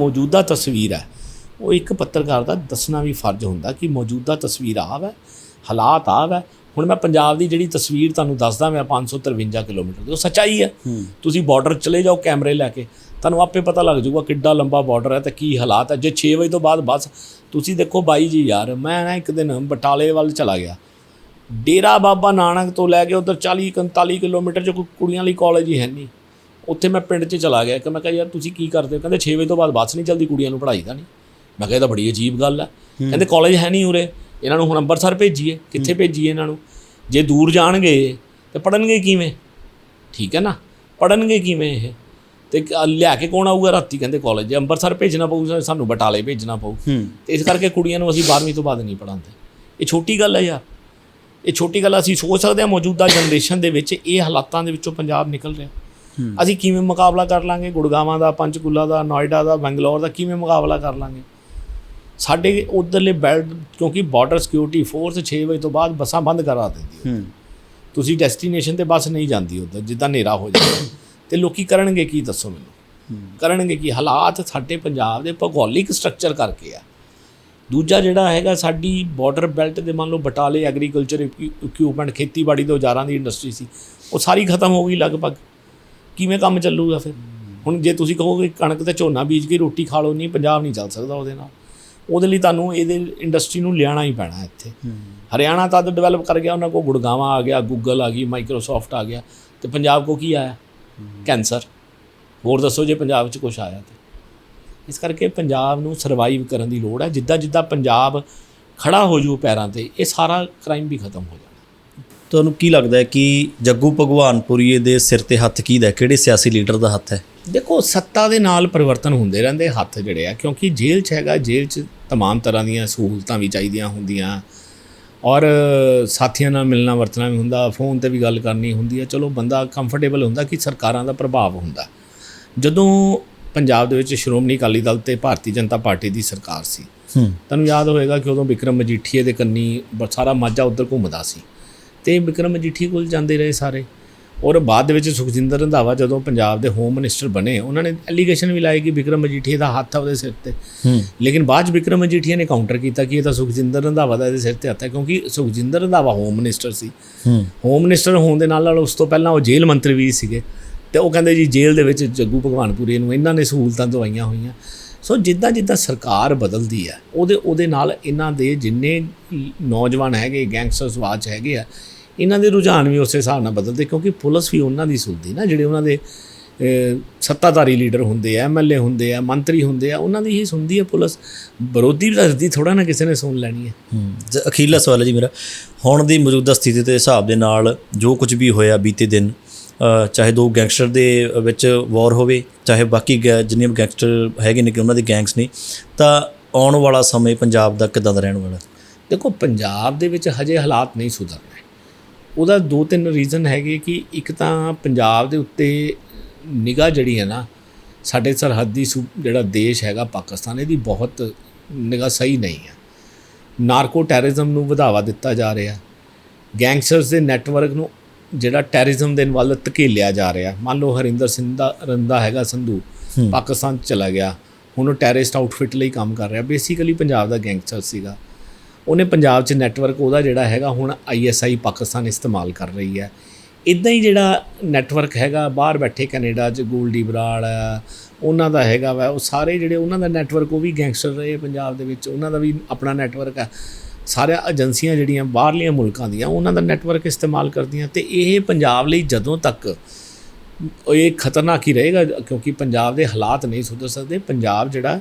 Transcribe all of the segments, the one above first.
ਮੌਜੂਦਾ ਤਸਵੀਰ ਹੈ। ਉਹ ਇੱਕ ਪੱਤਰਕਾਰ ਦਾ ਦੱਸਣਾ ਵੀ ਫਰਜ਼ ਹੁੰਦਾ ਕਿ ਮੌਜੂਦਾ ਤਸਵੀਰ ਆਹ ਹੈ ਹਾਲਾਤ ਆਹ ਹੈ ਹੁਣ ਮੈਂ ਪੰਜਾਬ ਦੀ ਜਿਹੜੀ ਤਸਵੀਰ ਤੁਹਾਨੂੰ ਦੱਸਦਾ ਮੈਂ 553 ਕਿਲੋਮੀਟਰ ਦੀ ਉਹ ਸੱਚਾਈ ਹੈ। ਤੁਸੀਂ ਬਾਰਡਰ ਚਲੇ ਜਾਓ ਕੈਮਰੇ ਲੈ ਕੇ ਤੁਹਾਨੂੰ ਆਪੇ ਪਤਾ ਲੱਗ ਜਾਊਗਾ ਕਿੱਡਾ ਲੰਬਾ ਬਾਰਡਰ ਹੈ ਤੇ ਕੀ ਹਾਲਾਤ ਹੈ। ਜੇ 6 ਵਜੇ ਤੋਂ ਬਾਅਦ ਬਸ ਤੁਸੀਂ ਦੇਖੋ ਬਾਈ ਜੀ ਯਾਰ ਮੈਂ ਨਾ ਇੱਕ ਦਿਨ ਬਟਾਲੇ ਵੱਲ ਚਲਾ ਗਿਆ। ਡੇਰਾ ਬਾਬਾ ਨਾਨਕ ਤੋਂ ਲੈ ਕੇ ਉਧਰ 40 45 ਕਿਲੋਮੀਟਰ ਚ ਕੋਈ ਕੁੜੀਆਂ ਲਈ ਕਾਲਜ ਹੀ ਹੈ ਨਹੀਂ ਉੱਥੇ ਮੈਂ ਪਿੰਡ 'ਚ ਚਲਾ ਗਿਆ। ਕਿ ਮੈਂ ਕਿਹਾ ਯਾਰ ਤੁਸੀਂ ਕੀ ਕਰਦੇ ਹੋ? ਕਹਿੰਦੇ 6 ਵਜੇ ਤੋਂ ਬਾਅਦ ਬੱਸ ਨਹੀਂ ਚੱਲਦੀ ਕੁੜੀਆਂ ਨੂੰ ਪੜ੍ਹਾਈ ਦਾ ਨਹੀਂ। ਮੈਂ ਕਿਹਾ ਇਹ ਤਾਂ ਬੜੀ ਅਜੀਬ ਗੱਲ ਹੈ। ਕਹਿੰਦੇ ਕਾਲਜ ਹੈ ਨਹੀਂ ਉਰੇ। ਇਹਨਾਂ ਨੂੰ ਹੁਣ ਅੰਮ੍ਰਿਤਸਰ ਭੇਜੀਏ। ਕਿੱਥੇ ਭੇਜੀਏ ਇਹਨਾਂ ਨੂੰ? ਜੇ ਦੂਰ ਜਾਣਗੇ ਤੇ ਪੜਨਗੇ ਕਿਵੇਂ? ਠੀਕ ਹੈ ਨਾ? ਪੜਨਗੇ ਕਿਵੇਂ ਇਹ? ਤੇ ਲਿਆ ਕੇ ਕੌਣ ਆਊਗਾ ਰਾਤੀ? ਕਹਿੰਦੇ ਕਾਲਜ ਜੇ ਅੰਮ੍ਰਿਤਸਰ ਭੇਜਣਾ ਪਊ ਸਾਨੂੰ ਬਟਾਲੇ ਭੇਜਣਾ ਪਊ। ਤੇ ਇਸ ਕਰਕੇ ਕੁੜੀਆਂ ਨੂੰ ਅਸੀਂ 12ਵੀਂ ਤੋਂ ਬਾਅਦ ਨਹੀਂ ਪੜਾਉਂਦੇ ਇਹ ਛੋਟੀ ਗੱਲ ਹੈ ਯਾਰ। ਇਹ ਛੋਟੀ ਗੱਲ ਅਸੀਂ ਸੋਚ ਸਕਦੇ ਹਾਂ ਮੌਜੂਦਾ ਜਨਰੇਸ਼ਨ ਦੇ ਵਿੱਚ ਇਹ ਹਾਲਾਤਾਂ ਦੇ ਵਿੱਚੋਂ ਪੰਜਾਬ ਨਿਕਲ ਰਿਹਾ। ਅਸੀਂ ਕਿਵੇਂ ਮੁਕਾਬਲਾ ਕਰ ਲਾਂਗੇ? ਗੁੜਗਾਵਾਂ ਦਾ ਪੰਚਕੂਲਾ ਦਾ ਨੋਇਡਾ ਦਾ ਬੰਗਲੌਰ ਦਾ ਕਿਵੇਂ ਮੁਕਾਬਲਾ ਕਰ ਲਾਂਗੇ? ਸਾਡੇ ਉਧਰਲੇ ਬੈਲਟ ਕਿਉਂਕਿ ਬਾਰਡਰ ਸਿਕਿਉਰਿਟੀ ਫੋਰਸ 6 ਵਜੇ ਤੋਂ ਬਾਅਦ ਬੱਸਾਂ ਬੰਦ ਕਰਾ ਦਿੰਦੀ ਹੈ। ਤੁਸੀਂ ਡੈਸਟੀਨੇਸ਼ਨ ਤੇ ਬੱਸ ਨਹੀਂ ਜਾਂਦੀ ਉਧਰ ਜਿੱਦਾਂ ਹਨੇਰਾ ਹੋ ਜਾਏ ਤੇ ਲੋਕੀ ਕਰਨਗੇ ਕੀ ਦੱਸੋ ਮੈਨੂੰ? ਕਰਨਗੇ ਕੀ? ਹਾਲਾਤ ਸਾਡੇ ਪੰਜਾਬ ਦੇ ਭੂਗੋਲਿਕ ਸਟਰਕਚਰ ਕਰਕੇ ਆ। ਦੂਜਾ ਜਿਹੜਾ ਹੈਗਾ ਸਾਡੀ ਬਾਰਡਰ ਬੈਲਟ ਦੇ ਮੰਨ ਲਓ ਬਟਾਲੇ ਐਗਰੀਕਲਚਰ ਇਕਵਿਪਮੈਂਟ ਖੇਤੀਬਾੜੀ ਦੇ ਔਜ਼ਾਰਾਂ ਦੀ ਇੰਡਸਟਰੀ ਸੀ ਉਹ ਸਾਰੀ ਖਤਮ ਹੋ ਗਈ ਲਗਭਗ। ਕਿਵੇਂ ਕੰਮ ਚੱਲੂਗਾ ਫਿਰ? ਹੁਣ ਜੇ ਤੁਸੀਂ ਕਹੋਗੇ ਕਣਕ ਤੇ ਝੋਨਾ ਬੀਜ ਕੇ ਰੋਟੀ ਖਾ ਲਓ ਨਹੀਂ ਪੰਜਾਬ ਨਹੀਂ ਚੱਲ ਸਕਦਾ ਉਹਦੇ ਨਾਲ। ਉਹਦੇ ਲਈ ਤੁਹਾਨੂੰ ਇਹਦੇ ਇੰਡਸਟਰੀ ਨੂੰ ਲਿਆਣਾ ਹੀ ਪੈਣਾ ਇੱਥੇ। ਹਰਿਆਣਾ ਤਦ ਡਿਵੈਲਪ ਕਰ ਗਿਆ ਉਹਨਾਂ ਕੋਲ ਗੁੜਗਾਵਾਂ ਆ ਗਿਆ ਗੂਗਲ ਆ ਗਈ ਮਾਈਕਰੋਸਾਫਟ ਆ ਗਿਆ ਤੇ ਪੰਜਾਬ ਕੋ ਕੀ ਆਇਆ? ਕੈਂਸਰ। ਹੋਰ ਦੱਸੋ ਜੇ ਪੰਜਾਬ 'ਚ ਕੁਝ ਆਇਆ ਤੇ। ਇਸ ਕਰਕੇ ਪੰਜਾਬ ਨੂੰ ਸਰਵਾਈਵ ਕਰਨ ਦੀ ਲੋੜ ਹੈ। ਜਿੱਦਾਂ ਜਿੱਦਾਂ ਪੰਜਾਬ ਖੜਾ ਹੋ ਜੂ ਪੈਰਾਂ ਤੇ ਇਹ ਸਾਰਾ ਕ੍ਰਾਈਮ ਵੀ ਖਤਮ ਹੋ ਜਾਣਾ ਤੁਹਾਨੂੰ ਕੀ ਲੱਗਦਾ ਹੈ ਕਿ ਜੱਗੂ ਭਗਵਾਨਪੁਰੀਏ ਦੇ ਸਿਰ ਤੇ ਹੱਥ ਕਿਹਦਾ ਹੈ? ਕਿਹੜੇ ਸਿਆਸੀ ਲੀਡਰ ਦਾ ਹੱਥ ਹੈ ਦੇਖੋ ਸੱਤਾ ਦੇ ਨਾਲ ਪਰਿਵਰਤਨ ਹੁੰਦੇ ਰਹਿੰਦੇ ਹੱਥ ਜਿਹੜੇ ਆ ਕਿਉਂਕਿ ਜੇਲ੍ਹ 'ਚ ਹੈਗਾ ਜੇਲ੍ਹ 'ਚ तमाम ਤਰ੍ਹਾਂ ਦੀਆਂ ਸਹੂਲਤਾਂ ਵੀ ਚਾਹੀਦੀਆਂ ਹੁੰਦੀਆਂ ਔਰ ਸਾਥੀਆਂ ਨਾਲ ਮਿਲਣਾ ਵਰਤਣਾ ਵੀ ਹੁੰਦਾ ਫੋਨ ਤੇ ਵੀ ਗੱਲ ਕਰਨੀ ਹੁੰਦੀ ਹੈ ਚਲੋ ਬੰਦਾ ਕੰਫਰਟੇਬਲ ਹੁੰਦਾ ਕਿ ਸਰਕਾਰਾਂ ਦਾ ਪ੍ਰਭਾਵ ਹੁੰਦਾ ਜਦੋਂ ਪੰਜਾਬ ਦੇ ਵਿੱਚ ਸ਼੍ਰੋਮਣੀ ਅਕਾਲੀ ਦਲ ਤੇ ਭਾਰਤੀ ਜਨਤਾ ਪਾਰਟੀ ਦੀ ਸਰਕਾਰ ਸੀ ਹੂੰ ਤੁਹਾਨੂੰ ਯਾਦ ਹੋਵੇਗਾ ਕਿ ਉਦੋਂ ਵਿਕਰਮ ਮਜੀਠੀਏ ਦੇ ਕੰਨੀ ਬ- ਸਾਰਾ ਮਾਝਾ ਉੱਧਰ ਘੁੰਮਦਾ ਸੀ ਤੇ ਵਿਕਰਮ ਮਜੀਠੀਏ ਕੋਲ ਜਾਂਦੇ ਰਹੇ ਸਾਰੇ। ਔਰ ਬਾਅਦ ਦੇ ਵਿੱਚ ਸੁਖਜਿੰਦਰ ਰੰਧਾਵਾ ਜਦੋਂ ਪੰਜਾਬ ਦੇ ਹੋਮ ਮਿਨਿਸਟਰ ਬਣੇ ਉਹਨਾਂ ਨੇ ਐਲੀਗੇਸ਼ਨ ਵੀ ਲਾਏ ਕਿ ਵਿਕਰਮ ਮਜੀਠੀਏ ਦਾ ਹੱਥ ਹੈ ਉਹਦੇ ਸਿਰ ਤੇ। ਲੇਕਿਨ ਬਾਅਦ 'ਚ ਵਿਕਰਮ ਮਜੀਠੀਆ ਨੇ ਕਾਊਂਟਰ ਕੀਤਾ ਕਿ ਇਹ ਤਾਂ ਸੁਖਜਿੰਦਰ ਰੰਧਾਵਾ ਦਾ ਇਹਦੇ ਸਿਰ ਤੇ ਹੱਥ ਹੈ ਕਿਉਂਕਿ ਸੁਖਜਿੰਦਰ ਰੰਧਾਵਾ ਹੋਮ ਮਿਨਿਸਟਰ ਸੀ। ਹੋਮ ਮਿਨਿਸਟਰ ਹੋਣ ਦੇ ਨਾਲ ਨਾਲ ਉਸ ਤੋਂ ਪਹਿਲਾਂ ਉਹ ਜੇਲ੍ਹ ਮੰਤਰੀ ਵੀ ਸੀਗੇ। ਤੇ ਉਹ ਕਹਿੰਦੇ ਜੀ ਜੇਲ੍ਹ ਦੇ ਵਿੱਚ ਜੱਗੂ ਭਗਵਾਨਪੁਰੀ ਨੂੰ ਇਹਨਾਂ ਨੇ ਸਹੂਲਤਾਂ ਦਵਾਈਆਂ ਹੋਈਆਂ। ਸੋ ਜਿੱਦਾਂ ਜਿੱਦਾਂ ਸਰਕਾਰ ਬਦਲਦੀ ਹੈ ਉਹਦੇ ਉਹਦੇ ਨਾਲ ਇਹਨਾਂ ਦੇ ਜਿੰਨੇ ਨੌਜਵਾਨ ਹੈਗੇ ਗੈਂਗਸਟਰਸ ਵਾਚ ਹੈਗੇ ਆ ਇਹਨਾਂ ਦੇ ਰੁਝਾਨ ਵੀ ਉਸੇ ਹਿਸਾਬ ਨਾਲ ਬਦਲਦੇ ਕਿਉਂਕਿ ਪੁਲਿਸ ਵੀ ਉਹਨਾਂ ਦੀ ਸੁਣਦੀ ਨਾ ਜਿਹੜੇ ਉਹਨਾਂ ਦੇ ਸੱਤਾਧਾਰੀ ਲੀਡਰ ਹੁੰਦੇ ਆ ਐਮਐਲਏ ਹੁੰਦੇ ਆ ਮੰਤਰੀ ਹੁੰਦੇ ਆ ਉਹਨਾਂ ਦੀ ਹੀ ਸੁਣਦੀ ਹੈ ਪੁਲਿਸ। ਵਿਰੋਧੀ ਦੱਸਦੀ ਥੋੜਾ ਨਾ ਕਿਸੇ ਨੇ ਸੁਣ ਲੈਣੀ ਹੈ ਅਖੀਰਲਾ ਸਵਾਲ ਹੈ ਜੀ ਮੇਰਾ। ਹੁਣ ਦੀ ਮੌਜੂਦਾ ਸਥਿਤੀ ਦੇ ਹਿਸਾਬ ਦੇ ਨਾਲ ਜੋ ਕੁਝ ਵੀ ਹੋਇਆ ਬੀਤੇ ਦਿਨ ਚਾਹੇ ਦੋ ਗੈਂਗਸਟਰ ਦੇ ਵਿੱਚ ਵਾਰ ਹੋਵੇ ਚਾਹੇ ਬਾਕੀ ਜਿੰਨੇ ਵੀ ਗੈਂਗਸਟਰ ਹੈਗੇ ਨੇ ਕਿ ਉਹਨਾਂ ਦੇ ਗੈਂਗਸ ਨੇ ਤਾਂ ਆਉਣ ਵਾਲਾ ਸਮੇਂ ਪੰਜਾਬ ਦਾ ਕਿੱਦਾਂ ਦਾ ਰਹਿਣ ਵਾਲਾ? ਦੇਖੋ ਪੰਜਾਬ ਦੇ ਵਿੱਚ ਹਜੇ ਹਾਲਾਤ ਨਹੀਂ ਸੁਧਰਨੇ। ਉਹਦਾ ਦੋ ਤਿੰਨ ਰੀਜ਼ਨ ਹੈਗੇ ਕਿ ਇੱਕ ਤਾਂ ਪੰਜਾਬ ਦੇ ਉੱਤੇ ਨਿਗਾਹ ਜਿਹੜੀ ਹੈ ਨਾ ਸਾਡੇ ਸਰਹੱਦੀ ਜਿਹੜਾ ਦੇਸ਼ ਹੈਗਾ ਪਾਕਿਸਤਾਨ ਇਹਦੀ ਬਹੁਤ ਨਿਗਾਹ ਸਹੀ ਨਹੀਂ ਹੈ। ਨਾਰਕੋ ਟੈਰਰਿਜ਼ਮ ਨੂੰ ਵਧਾਵਾ ਦਿੱਤਾ ਜਾ ਰਿਹਾ। ਗੈਂਗਸਟਰਸ ਦੇ ਨੈਟਵਰਕ ਨੂੰ ਜਿਹੜਾ ਟੈਰਰਿਜ਼ਮ ਦੇ ਵੱਲ ਧਕੇਲਿਆ ਜਾ ਰਿਹਾ। ਮੰਨ ਲਓ ਹਰਿੰਦਰ ਸਿੰਘ ਦਾ ਰੰਦਾ ਹੈਗਾ ਸੰਧੂ। ਪਾਕਿਸਤਾਨ 'ਚ ਚਲਾ ਗਿਆ। ਹੁਣ ਉਹ ਟੈਰਰਿਸਟ ਆਊਟਫਿਟ ਲਈ ਕੰਮ ਕਰ ਰਿਹਾ। ਬੇਸਿਕਲੀ ਪੰਜਾਬ ਦਾ ਗੈਂਗਸਟਰ ਸੀਗਾ। ਉਹਨੇ ਪੰਜਾਬ 'ਚ ਨੈਟਵਰਕ ਉਹਦਾ ਜਿਹੜਾ ਹੈਗਾ ਹੁਣ ਆਈਐਸਆਈ ਪਾਕਿਸਤਾਨ ਇਸਤੇਮਾਲ ਕਰ ਰਹੀ ਹੈ। ਇਦਾਂ ਹੀ ਜਿਹੜਾ ਨੈਟਵਰਕ ਹੈਗਾ, ਬਾਹਰ ਬੈਠੇ ਕੈਨੇਡਾ 'ਚ ਗੋਲਡੀ ਬਰਾੜ ਹੈ ਉਹਨਾਂ ਦਾ ਹੈਗਾ ਵਾ, ਉਹ ਸਾਰੇ ਜਿਹੜੇ ਉਹਨਾਂ ਦਾ ਨੈਟਵਰਕ ਉਹ ਵੀ ਗੈਂਗਸਟਰ ਰਹੇ ਪੰਜਾਬ ਦੇ ਵਿੱਚ, ਉਹਨਾਂ ਦਾ ਵੀ ਆਪਣਾ ਨੈਟਵਰਕ ਹੈ ਸਾਰੀਆਂ ਏਜੰਸੀਆਂ ਜਿਹੜੀਆਂ ਬਾਹਰਲੀਆਂ ਮੁਲਕਾਂ ਦੀਆਂ, ਉਹਨਾਂ ਦਾ ਨੈਟਵਰਕ ਇਸਤੇਮਾਲ ਕਰਦੀਆਂ ਤੇ ਇਹ ਪੰਜਾਬ ਲਈ ਜਦੋਂ ਤੱਕ ਇਹ ਖਤਰਨਾਕ ਹੀ ਰਹੇਗਾ, ਕਿਉਂਕਿ ਪੰਜਾਬ ਦੇ ਹਾਲਾਤ ਨਹੀਂ ਸੁਧਰ ਸਕਦੇ, ਪੰਜਾਬ ਜਿਹੜਾ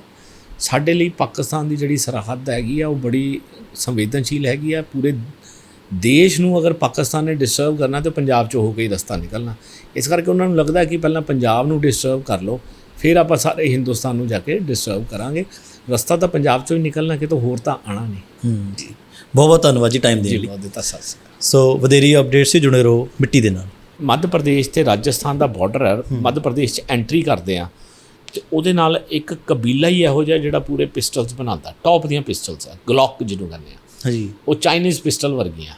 ਸਾਡੇ ਲਈ ਪਾਕਿਸਤਾਨ ਦੀ ਜਿਹੜੀ ਸਰਹੱਦ ਹੈਗੀ ਆ ਉਹ ਬੜੀ ਸੰਵੇਦਨਸ਼ੀਲ ਹੈਗੀ ਆ। ਪੂਰੇ ਦੇਸ਼ ਨੂੰ ਅਗਰ ਪਾਕਿਸਤਾਨ ਨੇ ਡਿਸਟਰਬ ਕਰਨਾ ਤੇ ਪੰਜਾਬ 'ਚ ਹੋ ਕੇ ਹੀ ਰਸਤਾ ਨਿਕਲਣਾ। ਇਸ ਕਰਕੇ ਉਹਨਾਂ ਨੂੰ ਲੱਗਦਾ ਕਿ ਪਹਿਲਾਂ ਪੰਜਾਬ ਨੂੰ ਡਿਸਟਰਬ ਕਰ ਲਓ ਫਿਰ ਆਪਾਂ ਸਾਰੇ ਹਿੰਦੁਸਤਾਨ ਨੂੰ ਜਾ ਕੇ ਡਿਸਟਰਬ ਕਰਾਂਗੇ। ਰਸਤਾ ਤਾਂ ਪੰਜਾਬ 'ਚੋਂ ਹੀ ਨਿਕਲਣਾ ਕਿਤੋਂ ਹੋਰ ਤਾਂ ਆਣਾ ਨਹੀਂ। ਹੂੰ ਬਹੁਤ ਬਹੁਤ ਧੰਨਵਾਦ ਜੀ ਟਾਈਮ ਦੇਣ ਜੀ ਲਈ। ਬਹੁਤ ਦਿੱਤਾ ਸਤਿ ਸੋ ਵਧੇਰੀ ਅਪਡੇਟਸ ਸੀ ਜੁੜੇ ਰਹੋ ਮਿੱਟੀ ਦੇ ਨਾਲ। ਮੱਧ ਪ੍ਰਦੇਸ਼ ਤੇ ਰਾਜਸਥਾਨ ਦਾ ਬਾਰਡਰ ਹੈ। ਮੱਧ ਪ੍ਰਦੇਸ਼ 'ਚ ਐਂਟਰੀ ਕਰਦੇ ਆ। ਤੇ ਉਹਦੇ ਨਾਲ ਇੱਕ ਕਬੀਲਾ ਹੀ ਇਹੋ ਜਿਹਾ ਜਿਹੜਾ ਪੂਰੇ ਪਿਸਟਲਸ ਬਣਾਉਂਦਾ ਟੌਪ ਦੀਆਂ ਪਿਸਟਲਸ ਆ ਗਲੌਕ ਜਿਹਨੂੰ ਕਹਿੰਦੇ ਆ। ਹਾਂਜੀ। ਉਹ ਚਾਈਨੀਜ਼ ਪਿਸਟਲ ਵਰਗੀਆਂ।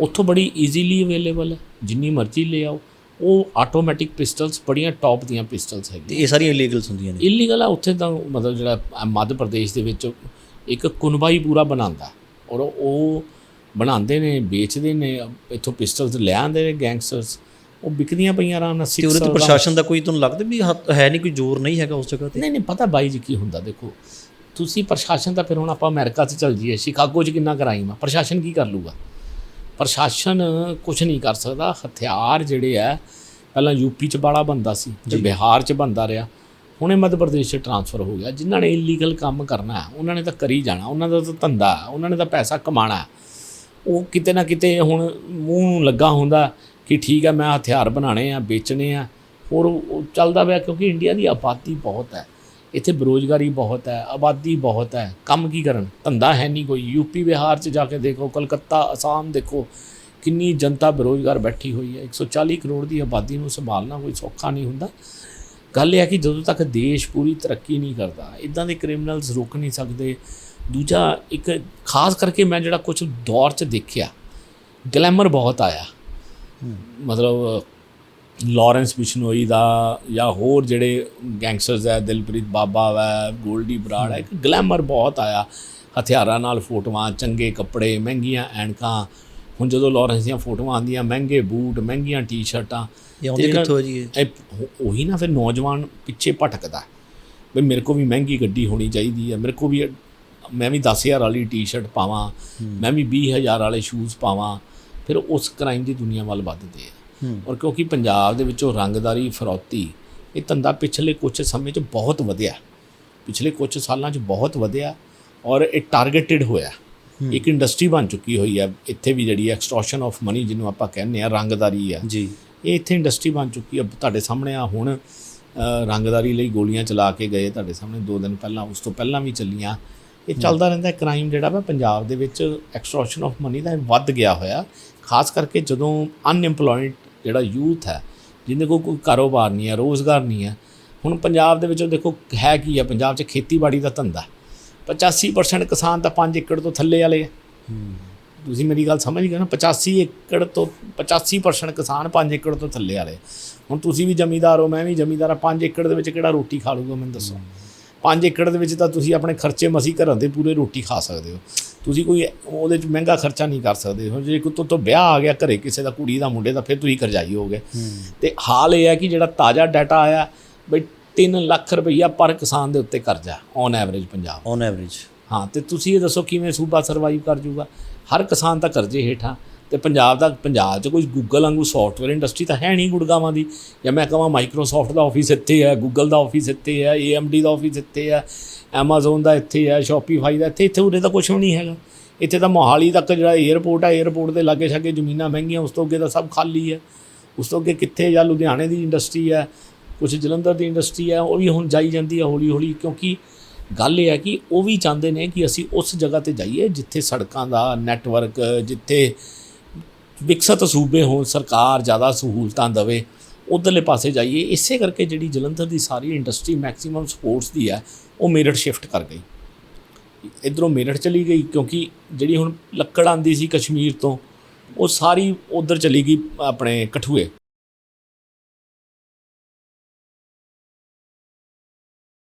ਉੱਥੋਂ ਬੜੀ ਈਜ਼ੀਲੀ ਅਵੇਲੇਬਲ ਹੈ ਜਿੰਨੀ ਮਰਜ਼ੀ ਲੈ ਆਓ। ਉਹ ਆਟੋਮੈਟਿਕ ਪਿਸਟਲਸ ਬੜੀਆਂ ਟੌਪ ਦੀਆਂ ਪਿਸਟਲਸ ਤੇ ਹੈਗੀਆਂ ਇਹ ਸਾਰੀਆਂ ਇਲੀਗਲਸ ਹੁੰਦੀਆਂ ਨੇ। ਇਲੀਗਲ ਆ ਉੱਥੇ ਤਾਂ ਮਤਲਬ ਜਿਹੜਾ ਮੱਧ ਪ੍ਰਦੇਸ਼ ਦੇ ਵਿੱਚ ਇੱਕ ਕੁਨਬਾਈ ਪੂਰਾ ਬਣਾਉਂਦਾ। ਔਰ ਉਹ ਬਣਾਉਂਦੇ ਨੇ ਵੇਚਦੇ ਨੇ ਇੱਥੋਂ ਪਿਸਟਲਸ ਲੈ ਆਉਂਦੇ ਨੇ ਗੈਂਗਸਟਰਸ ਉਹ ਵਿਕਦੀਆਂ ਪਈਆਂ ਆਰਾਮ ਨਾਲ ਤੇ ਉਹਦੇ ਤੇ 6 ਪ੍ਰਸ਼ਾਸਨ ਦਾ ਕੋਈ ਤੁਹਾਨੂੰ ਲੱਗਦਾ ਵੀ ਹੈ ਨਹੀਂ ਕੋਈ ਜ਼ੋਰ ਨਹੀਂ ਹੈਗਾ ਉਸ ਜਗ੍ਹਾ ਤੇ? ਨਹੀਂ ਨਹੀਂ ਪਤਾ ਬਾਈ ਜੀ ਕੀ ਹੁੰਦਾ ਦੇਖੋ। ਤੁਸੀਂ ਪ੍ਰਸ਼ਾਸਨ ਤਾਂ ਫਿਰ ਹੁਣ ਆਪਾਂ ਅਮਰੀਕਾ 'ਚ ਚੱਲ ਜੀਏ ਸ਼ਿਕਾਗੋ 'ਚ ਕਿੰਨਾ ਕਰਾਈਮ ਆ? ਪ੍ਰਸ਼ਾਸਨ ਕੀ ਕਰ ਲੂਗਾ? ਪ੍ਰਸ਼ਾਸਨ ਕੁਝ ਨਹੀਂ ਕਰ ਸਕਦਾ। ਹਥਿਆਰ ਜਿਹੜੇ ਆ ਪਹਿਲਾਂ ਯੂਪੀ 'ਚ ਬਾੜਾ ਬੰਦਾ ਸੀ ਤੇ ਬਿਹਾਰ 'ਚ ਬੰਦਾ ਰਿਹਾ। ਹੁਣੇ ਮੱਧ ਪ੍ਰਦੇਸ਼ 'ਚ ਟਰਾਂਸਫਰ ਹੋ ਗਿਆ। ਜਿਨ੍ਹਾਂ ਨੇ ਇਲੀਗਲ ਕੰਮ ਕਰਨਾ ਹੈ, ਉਹਨਾਂ ਨੇ ਤਾਂ ਕਰੀ ਜਾਣਾ। ਉਹਨਾਂ ਦਾ ਤਾਂ ਧੰਦਾ ਉਹਨਾਂ ਨੇ ਤਾਂ ਪੈਸਾ ਕਮਾਣਾ। ਉਹ ਕਿਤੇ ਨਾ ਕਿਤੇ ਹੁਣ ਮੂੰਹ ਨੂੰ ਲੱਗਾ ਹੁੰਦਾ ਕਿ ਠੀਕ ਹੈ ਮੈਂ ਹਥਿਆਰ ਬਣਾਣੇ ਆ, ਵੇਚਣੇ ਆ। ਹੋਰ ਉਹ ਚੱਲਦਾ ਪਿਆ ਕਿਉਂਕਿ ਇੰਡੀਆ ਦੀ ਆਬਾਦੀ ਬਹੁਤ ਹੈ। ਇੱਥੇ ਬੇਰੁਜ਼ਗਾਰੀ ਬਹੁਤ ਹੈ, ਆਬਾਦੀ ਬਹੁਤ ਹੈ। ਕੰਮ ਕੀ ਕਰਨ? ਧੰਦਾ ਹੈ ਨਹੀਂ ਕੋਈ। ਯੂਪੀ ਬਿਹਾਰ 'ਚ ਜਾ ਕੇ ਦੇਖੋ, ਕਲਕੱਤਾ, ਅਸਾਮ ਦੇਖੋ, ਕਿੰਨੀ ਜਨਤਾ ਬੇਰੁਜ਼ਗਾਰ ਬੈਠੀ ਹੋਈ ਹੈ। 140 ਕਰੋੜ ਦੀ ਆਬਾਦੀ ਨੂੰ ਸੰਭਾਲਣਾ ਕੋਈ ਸੌਖਾ ਨਹੀਂ ਹੁੰਦਾ। ਗੱਲ ਇਹ ਹੈ ਕਿ ਜਦੋਂ ਤੱਕ ਦੇਸ਼ ਪੂਰੀ ਤਰੱਕੀ ਨਹੀਂ ਕਰਦਾ ਇਦਾਂ ਦੇ ਕ੍ਰਿਮੀਨਲਸ ਰੁਕ ਨਹੀਂ ਸਕਦੇ। ਦੂਜਾ ਇੱਕ, ਖਾਸ ਕਰਕੇ ਮੈਂ ਜਿਹੜਾ ਕੁਝ ਦੌਰ 'ਚ ਦੇਖਿਆ, ਗਲੈਮਰ ਬਹੁਤ ਆਇਆ। ਮਤਲਬ ਲਾਰੈਂਸ ਬਿਸ਼ਨੋਈ ਦਾ ਜਾਂ ਹੋਰ ਜਿਹੜੇ ਗੈਂਗਸਟਰਸ ਹੈ ਦਿਲਪ੍ਰੀਤ ਬਾਬਾ ਹੈ ਗੋਲਡੀ ਬਰਾੜ ਹੈ ਇੱਕ ਗਲੈਮਰ ਬਹੁਤ ਆਇਆ। ਹਥਿਆਰਾਂ ਨਾਲ ਫੋਟੋਆਂ ਚੰਗੇ ਕੱਪੜੇ ਮਹਿੰਗੀਆਂ ਐਨਕਾਂ। ਹੁਣ ਜਦੋਂ ਲਾਰੈਂਸ ਦੀਆਂ ਫੋਟੋਆਂ ਆਉਂਦੀਆਂ ਮਹਿੰਗੇ ਬੂਟ ਮਹਿੰਗੀਆਂ ਟੀ-ਸ਼ਰਟਾਂ ਇਹ ਆਉਂਦੇ ਕਿੱਥੋਂ ਜੀ ਉਹੀ ਨਾ ਫਿਰ ਨੌਜਵਾਨ ਪਿੱਛੇ ਭਟਕਦਾ। ਵੀ ਮੇਰੇ ਕੋ ਵੀ ਮਹਿੰਗੀ ਗੱਡੀ ਹੋਣੀ ਚਾਹੀਦੀ ਹੈ। ਮੇਰੇ ਕੋ ਵੀ ਮੈਂ ਵੀ 10000 ਵਾਲੀ ਟੀ-ਸ਼ਰਟ ਪਾਵਾਂ ਮੈਂ ਵੀ 20000 ਵਾਲੇ ਸ਼ੂਜ਼ ਪਾਵਾਂ। ਫਿਰ ਉਸ ਕ੍ਰਾਈਮ ਦੀ ਦੁਨੀਆ ਵੱਲ ਵੱਧਦੇ ਆ। ਔਰ ਕਿਉਂਕਿ ਪੰਜਾਬ ਦੇ ਵਿੱਚੋਂ ਰੰਗਦਾਰੀ ਫਰੌਤੀ ਇਹ ਧੰਦਾ ਪਿਛਲੇ ਕੁਝ ਸਮੇਂ 'ਚ ਬਹੁਤ ਵਧਿਆ। ਪਿਛਲੇ ਕੁਝ ਸਾਲਾਂ 'ਚ ਬਹੁਤ ਵਧਿਆ ਔਰ ਇਹ ਟਾਰਗੇਟਡ ਹੋਇਆ। ਇੱਕ ਇੰਡਸਟਰੀ ਬਣ ਚੁੱਕੀ ਹੋਈ ਹੈ ਇੱਥੇ ਵੀ ਜਿਹੜੀ ਐਕਸਟੋਰਸ਼ਨ ਆਫ ਮਨੀ ਜਿਹਨੂੰ ਆਪਾਂ ਕਹਿੰਦੇ ਆ ਰੰਗਦਾਰੀ ਆ। ਜੀ। ਇਹ ਇੱਥੇ ਇੰਡਸਟਰੀ ਬਣ ਚੁੱਕੀ ਹੈ ਤੁਹਾਡੇ ਸਾਹਮਣੇ ਆ ਹੁਣ ਰੰਗਦਾਰੀ ਲਈ ਗੋਲੀਆਂ ਚਲਾ ਕੇ ਗਏ। ਤੁਹਾਡੇ ਸਾਹਮਣੇ ਦੋ ਦਿਨ ਪਹਿਲਾਂ ਉਸ ਤੋਂ ਪਹਿਲਾਂ ਵੀ ਚੱਲੀਆਂ। ਇਹ ਚੱਲਦਾ ਰਹਿੰਦਾ ਕ੍ਰਾਈਮ ਜਿਹੜਾ ਵਾ ਪੰਜਾਬ ਦੇ ਵਿੱਚ ਐਕਸਟ੍ਰੈਕਸ਼ਨ ਆਫ ਮਨੀ ਦਾ ਵੱਧ ਗਿਆ ਹੋਇਆ। ਖਾਸ ਕਰਕੇ ਜਦੋਂ ਅਨਐਮਪਲੋਇਡ ਜਿਹੜਾ ਯੂਥ ਹੈ ਜਿਹਦੇ ਕੋਲ ਕੋਈ ਕਾਰੋਬਾਰ ਨਹੀਂ ਹੈ ਰੋਜ਼ਗਾਰ ਨਹੀਂ ਹੈ ਹੁਣ ਪੰਜਾਬ ਦੇ ਵਿੱਚ ਦੇਖੋ ਹੈ ਕੀ ਹੈ ਪੰਜਾਬ 'ਚ ਖੇਤੀਬਾੜੀ ਦਾ ਧੰਦਾ 85% ਕਿਸਾਨ ਤਾਂ 5 ਏਕੜ ਤੋਂ ਥੱਲੇ ਵਾਲੇ ਆ ਤੁਸੀਂ ਮੇਰੀ ਗੱਲ ਸਮਝ ਗਏ ਨਾ 85 ਏਕੜ ਤੋਂ 85% ਕਿਸਾਨ 5 ਏਕੜ ਤੋਂ ਥੱਲੇ ਵਾਲੇ ਹੁਣ ਤੁਸੀਂ ਵੀ ਜ਼ਮੀਂਦਾਰ ਹੋ ਮੈਂ ਵੀ ਜ਼ਮੀਂਦਾਰ ਆ 5 ਏਕੜ ਦੇ ਵਿੱਚ ਕਿਹੜਾ ਰੋਟੀ ਖਾ ਲੂਗਾ ਮੈਨੂੰ ਦੱਸੋ। 5 ਏਕੜ ਦੇ ਵਿੱਚ ਤਾਂ ਤੁਸੀਂ ਆਪਣੇ ਖਰਚੇ ਮਸੀ ਘਰਾਂ ਦੇ ਪੂਰੇ ਰੋਟੀ ਖਾ ਸਕਦੇ ਹੋ। ਤੁਸੀਂ ਕੋਈ ਉਹਦੇ 'ਚ ਮਹਿੰਗਾ ਖਰਚਾ ਨਹੀਂ ਕਰ ਸਕਦੇ। ਹੋ ਜੇ ਕੋਈ ਤੋਂ ਤੋਂ ਵਿਆਹ ਆ ਗਿਆ ਘਰੇ ਕਿਸੇ ਦਾ ਕੁੜੀ ਦਾ ਮੁੰਡੇ ਦਾ ਫਿਰ ਤੁਸੀਂ ਕਰਜ਼ਾਈ ਹੋਗੇ ਤੇ ਹਾਲ ਇਹ ਹੈ ਕਿ ਜਿਹੜਾ ਤਾਜ਼ਾ ਡਾਟਾ ਆਇਆ ਬਈ 3 ਲੱਖ ਰੁਪਈਆ ਪਰ ਕਿਸਾਨ ਦੇ ਉੱਤੇ ਕਰਜ਼ਾ on average Punjab on average ਹਾਂ ਤੇ ਤੁਸੀਂ ਇਹ ਦੱਸੋ ਕਿਵੇਂ ਸੂਬਾ ਸਰਵਾਈਵ ਕਰ ਜੂਗਾ? ਹਰ ਕਿਸਾਨ ਤਾਂ ਕਰਜ਼ੇ ਹੇਠਾਂ। ਤੇ ਪੰਜਾਬ ਦਾ, ਪੰਜਾਬ 'ਚ ਕੋਈ ਗੂਗਲ ਵਾਂਗੂ ਸੌਫਟਵੇਅਰ ਇੰਡਸਟਰੀ ਤਾਂ ਹੈ ਨਹੀਂ ਗੁੜਗਾਵਾਂ ਦੀ। ਜਾਂ ਮੈਂ ਕਹਾਂ ਮਾਈਕਰੋਸਾਫਟ ਦਾ ਆਫਿਸ ਇੱਥੇ ਹੈ ਗੂਗਲ ਦਾ ਆਫਿਸ ਇੱਥੇ ਹੈ AMD ਦਾ ਆਫਿਸ ਇੱਥੇ ਹੈ, Amazon ਦਾ ਇੱਥੇ ਹੈ, Shopify ਦਾ ਇੱਥੇ ਇੱਥੇ ਉਰੇ ਤਾਂ ਕੁਝ ਵੀ ਨਹੀਂ ਹੈਗਾ। ਇੱਥੇ ਤਾਂ ਮੋਹਾਲੀ ਤੱਕ ਜਿਹੜਾ 에ਅਰਪੋਰਟ ਹੈ 에ਅਰਪੋਰਟ ਦੇ ਲਾਗੇ ਛਾਗੇ ਜ਼ਮੀਨਾਂ ਮਹਿੰਗੀਆਂ, ਉਸ ਤੋਂ ਅੱਗੇ ਤਾਂ ਸਭ ਖਾਲੀ ਹੈ। ਉਸ ਤੋਂ ਅੱਗੇ ਕਿੱਥੇ ਜਾਂ ਲੁਧਿਆਣੇ ਦੀ ਇੰਡਸਟਰੀ ਹੈ ਕੁਝ ਜਲੰਧਰ ਦੀ ਇੰਡਸਟਰੀ ਹੈ, ਉਹ ਵੀ ਹੁਣ ਜਾਈ ਜਾਂਦੀ ਹੈ ਹੌਲੀ ਹੌਲੀ ਕਿਉਂਕਿ ਗੱਲ ਇਹ ਹੈ ਕਿ ਉਹ ਵੀ ਚਾਹੁੰਦੇ ਨੇ ਕਿ ਅਸੀਂ ਉਸ ਜਗ੍ਹਾ ਤੇ ਜਾਈਏ ਜਿੱਥੇ ਸੜਕਾਂ ਦਾ ਨੈਟਵਰਕ ਜਿੱਥੇ ਵਿਕਸਤ ਸੂਬੇ ਹੋਣ, ਸਰਕਾਰ ਜ਼ਿਆਦਾ ਸਹੂਲਤਾਂ ਦੇਵੇ, ਉਧਰਲੇ ਪਾਸੇ ਜਾਈਏ, ਇਸੇ ਕਰਕੇ ਜਿਹੜੀ ਜਲੰਧਰ ਦੀ ਸਾਰੀ ਇੰਡਸਟਰੀ ਮੈਕਸਿਮਮ ਸਪੋਰਟਸ ਦੀ ਹੈ, ਉਹ ਮੇਰਠ ਸ਼ਿਫਟ ਕਰ ਗਈ। ਇਧਰੋਂ ਮੇਰਠ ਚਲੀ ਗਈ, ਕਿਉਂਕਿ ਜਿਹੜੀ ਹੁਣ ਲੱਕੜ ਆਂਦੀ ਸੀ ਕਸ਼ਮੀਰ ਤੋਂ, ਉਹ ਸਾਰੀ ਉਧਰ ਚਲੀ ਗਈ ਆਪਣੇ ਕਠੂਏ।